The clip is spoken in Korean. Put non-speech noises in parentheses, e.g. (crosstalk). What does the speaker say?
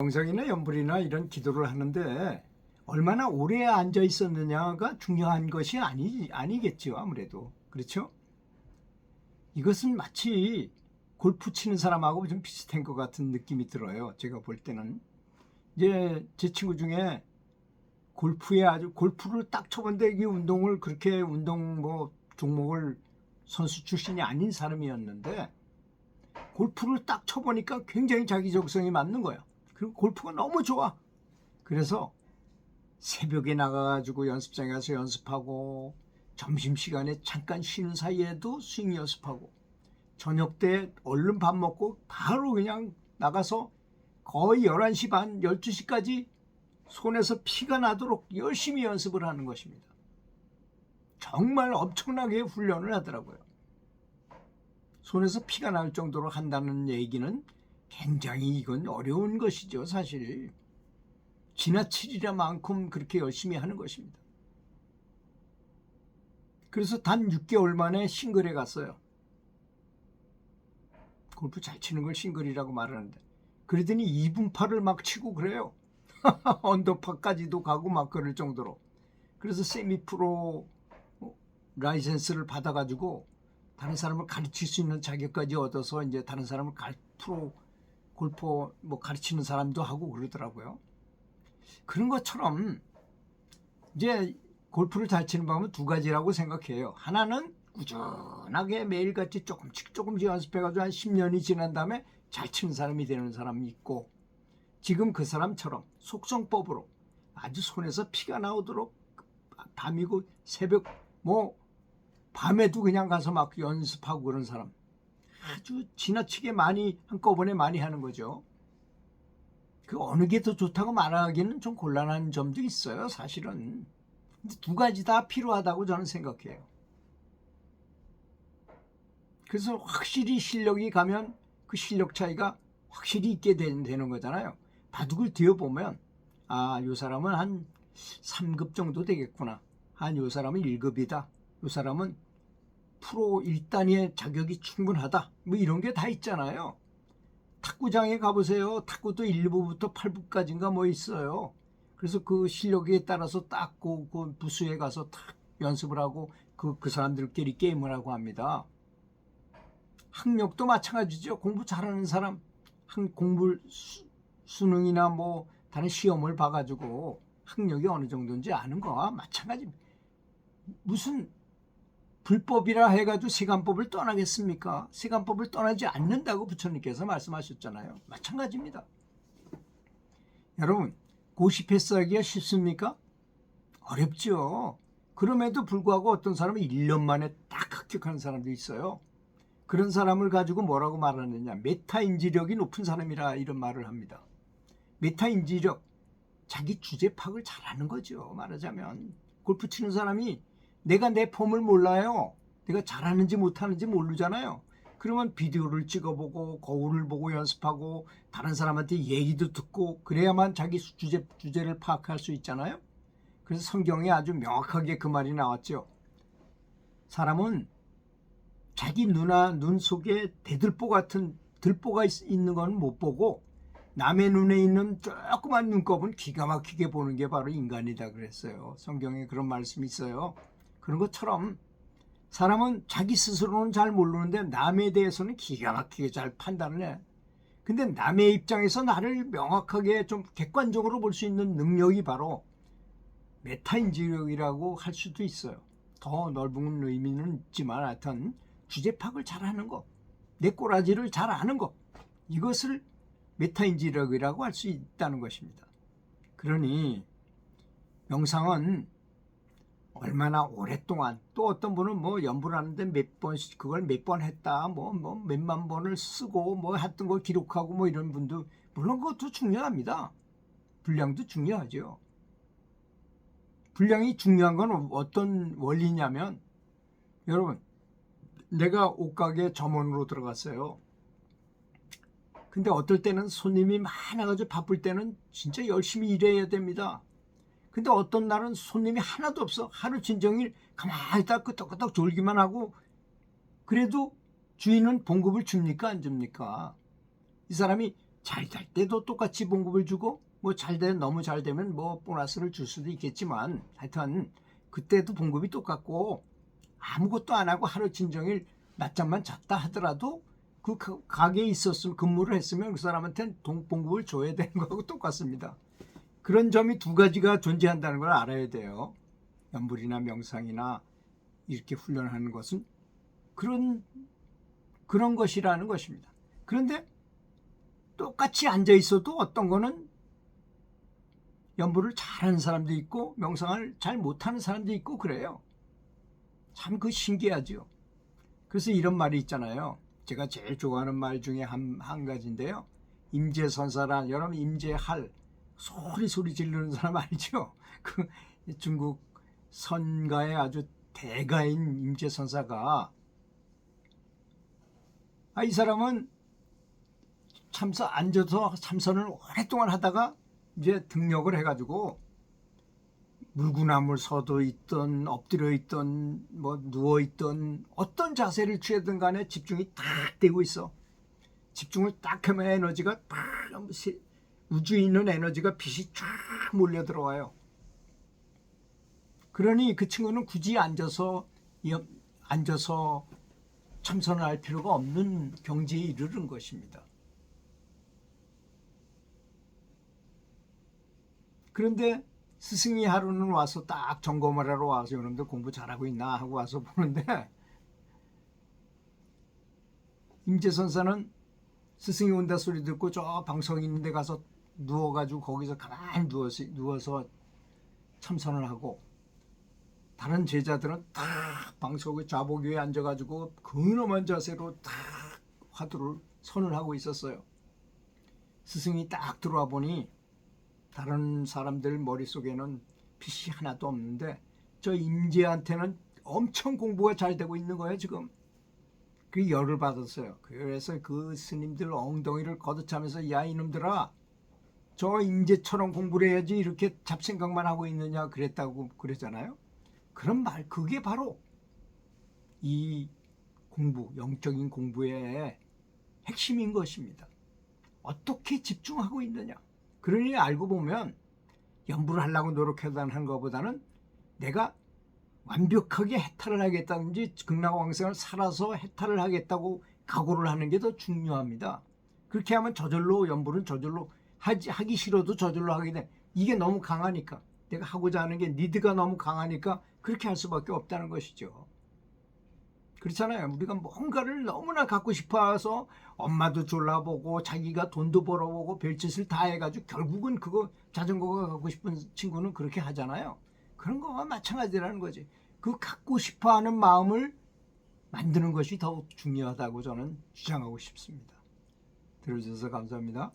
명상이나 연불이나 이런 기도를 하는데 얼마나 오래 앉아 있었느냐가 중요한 것이 아니 아니겠죠 아무래도 그렇죠? 이것은 마치 골프 치는 사람하고 좀 비슷한 것 같은 느낌이 들어요. 제가 볼 때는 이제 제 친구 중에 골프에 아주 골프를 딱 쳐본데 이 운동을 그렇게 운동 뭐 종목을 선수 출신이 아닌 사람이었는데 골프를 딱 쳐보니까 굉장히 자기 적성이 맞는 거야. 그리고 골프가 너무 좋아. 그래서 새벽에 나가가지고 연습장에 가서 연습하고 점심시간에 잠깐 쉬는 사이에도 스윙 연습하고 저녁 때 얼른 밥 먹고 바로 그냥 나가서 거의 11시 반, 12시까지 손에서 피가 나도록 열심히 연습을 하는 것입니다. 정말 엄청나게 훈련을 하더라고요. 손에서 피가 날 정도로 한다는 얘기는 굉장히 이건 어려운 것이죠, 사실. 지나치리라 만큼 그렇게 열심히 하는 것입니다. 그래서 단 6개월 만에 싱글에 갔어요. 골프 잘 치는 걸 싱글이라고 말하는데. 그러더니 2분파를 막 치고 그래요. (laughs) 언더파까지도 가고 막 그럴 정도로. 그래서 세미 프로 라이센스를 받아가지고 다른 사람을 가르칠 수 있는 자격까지 얻어서 이제 다른 사람을 가, 프로 골프 뭐 가르치는 사람도 하고 그러더라고요. 그런 것처럼 이제 골프를 잘 치는 방법은 두 가지라고 생각해요. 하나는 꾸준하게 매일같이 조금씩 조금씩 연습해가지고 한 10년이 지난 다음에 잘 치는 사람이 되는 사람이 있고 지금 그 사람처럼 속성법으로 아주 손에서 피가 나오도록 밤이고 새벽 뭐 밤에도 그냥 가서 막 연습하고 그런 사람 아주 지나치게 많이 한꺼번에 많이 하는 거죠. 그 어느 게 더 좋다고 말하기는 좀 곤란한 점도 있어요, 사실은. 근데 두 가지 다 필요하다고 저는 생각해요. 그래서 확실히 실력이 가면 그 실력 차이가 확실히 있게 된- 되는 거잖아요. 바둑을 뒤어보면, 아, 요 사람은 한 3급 정도 되겠구나. 한 요 사람은 1급이다. 요 사람은 프로 1단위의 자격이 충분하다. 뭐 이런 게 다 있잖아요. 탁구장에 가보세요. 탁구도 1부부터 8부까지인가 뭐 있어요. 그래서 그 실력에 따라서 딱 그, 그 부스에 가서 탁 연습을 하고 그, 그 사람들끼리 게임을 하고 합니다. 학력도 마찬가지죠. 공부 잘하는 사람, 한 공부 수, 수능이나 뭐 다른 시험을 봐가지고 학력이 어느 정도인지 아는 거와 마찬가지. 무슨 불법이라 해가지고 세간법을 떠나겠습니까? 세간법을 떠나지 않는다고 부처님께서 말씀하셨잖아요. 마찬가지입니다. 여러분, 고시 패스하기가 쉽습니까? 어렵죠. 그럼에도 불구하고 어떤 사람은 1년 만에 딱 합격하는 사람도 있어요. 그런 사람을 가지고 뭐라고 말하느냐. 메타 인지력이 높은 사람이라 이런 말을 합니다. 메타 인지력, 자기 주제 파악을 잘하는 거죠. 말하자면. 골프 치는 사람이 내가 내 폼을 몰라요. 내가 잘하는지 못하는지 모르잖아요. 그러면 비디오를 찍어보고 거울을 보고 연습하고 다른 사람한테 얘기도 듣고 그래야만 자기 주제, 주제를 파악할 수 있잖아요. 그래서 성경에 아주 명확하게 그 말이 나왔죠. 사람은 자기 눈아, 눈 속에 대들보 같은 들보가 있, 있는 건 못 보고 남의 눈에 있는 조그만 눈곱은 기가 막히게 보는 게 바로 인간이다 그랬어요. 성경에 그런 말씀이 있어요. 그런 것처럼 사람은 자기 스스로는 잘 모르는데 남에 대해서는 기가 막히게 잘 판단을 해. 근데 남의 입장에서 나를 명확하게 좀 객관적으로 볼 수 있는 능력이 바로 메타인지력이라고 할 수도 있어요. 더 넓은 의미는 있지만 하여튼 주제 파악을 잘하는 거, 내 꼬라지를 잘 아는 거, 이것을 메타인지력이라고 할 수 있다는 것입니다. 그러니 명상은 얼마나 오랫동안 또 어떤 분은 뭐 연불하는데 몇 번씩 그걸 몇 번 했다 뭐 뭐 몇만 번을 쓰고 뭐 했던 걸 기록하고 뭐 이런 분도 물론 그것도 중요합니다. 분량도 중요하죠. 분량이 중요한 건 어떤 원리냐면 여러분 내가 옷가게 점원으로 들어갔어요. 근데 어떨 때는 손님이 많아가지고 바쁠 때는 진짜 열심히 일해야 됩니다. 근데 어떤 날은 손님이 하나도 없어. 하루 진정일 가만히 있다 끄덕끄덕 졸기만 하고 그래도 주인은 봉급을 줍니까 안 줍니까? 이 사람이 잘 될 때도 똑같이 봉급을 주고 뭐 잘되 너무 잘 되면 뭐 보너스를 줄 수도 있겠지만 하여튼 그때도 봉급이 똑같고 아무것도 안 하고 하루 진정일 낮잠만 잤다 하더라도 그 가- 가게에 있었으면 근무를 했으면 그 사람한테는 동- 봉급을 줘야 되는 거하고 똑같습니다. 그런 점이 두 가지가 존재한다는 걸 알아야 돼요. 연불이나 명상이나 이렇게 훈련하는 것은 그런 그런 것이라는 것입니다. 그런데 똑같이 앉아 있어도 어떤 거는 연불을 잘하는 사람도 있고 명상을 잘 못하는 사람도 있고 그래요. 참 그 신기하죠. 그래서 이런 말이 있잖아요. 제가 제일 좋아하는 말 중에 한, 한 가지인데요. 임재선사란 여러분 임재할 소리 소리 지르는 사람 알죠? (laughs) 그 중국 선가의 아주 대가인 임재선사가 아, 이 사람은 참선 앉아서 참선을 오랫동안 하다가 이제 등력을 해가지고 물구나물 서도 있던 엎드려 있던 뭐 누워 있던 어떤 자세를 취하든 간에 집중이 딱 되고 있어. 집중을 딱 하면 에너지가 딱 시- 우주에 있는 에너지가 빛이 쫙 몰려 들어와요. 그러니 그 친구는 굳이 앉아서 이- 앉아서 참선을 할 필요가 없는 경지에 이르는 것입니다. 그런데 스승이 하루는 와서 딱 점검을 하러 와서 여러분들 공부 잘하고 있나 하고 와서 보는데 임재선사는 스승이 온다 소리 듣고 저 방석 있는 데 가서 누워가지고 거기서 가만히 누워서, 누워서 참선을 하고 다른 제자들은 딱 방석의 좌복 위에 앉아가지고 근엄한 자세로 딱 화두를 선을 하고 있었어요. 스승이 딱 들어와 보니 다른 사람들 머릿속에는 빛이 하나도 없는데 저 임재한테는 엄청 공부가 잘 되고 있는 거예요 지금. 그 열을 받았어요. 그래서 그 스님들 엉덩이를 걷어차면서 야 이놈들아 저 임재처럼 공부를 해야지 이렇게 잡생각만 하고 있느냐 그랬다고 그랬잖아요. 그런 말 그게 바로 이 공부 영적인 공부의 핵심인 것입니다. 어떻게 집중하고 있느냐. 그러니 알고 보면 연구를 하려고 노력하는 것보다는 내가 완벽하게 해탈을 하겠다든지 극락왕생을 살아서 해탈을 하겠다고 각오를 하는 게 더 중요합니다. 그렇게 하면 저절로 연불은 저절로 하지, 하기 싫어도 저절로 하게 돼. 이게 너무 강하니까 내가 하고자 하는 게 니드가 너무 강하니까 그렇게 할 수밖에 없다는 것이죠. 그렇잖아요. 우리가 뭔가를 너무나 갖고 싶어서 엄마도 졸라보고 자기가 돈도 벌어보고 별짓을 다 해가지고 결국은 그거 자전거가 갖고 싶은 친구는 그렇게 하잖아요. 그런 거와 마찬가지라는 거지. 그 갖고 싶어하는 마음을 만드는 것이 더욱 중요하다고 저는 주장하고 싶습니다. 들어주셔서 감사합니다.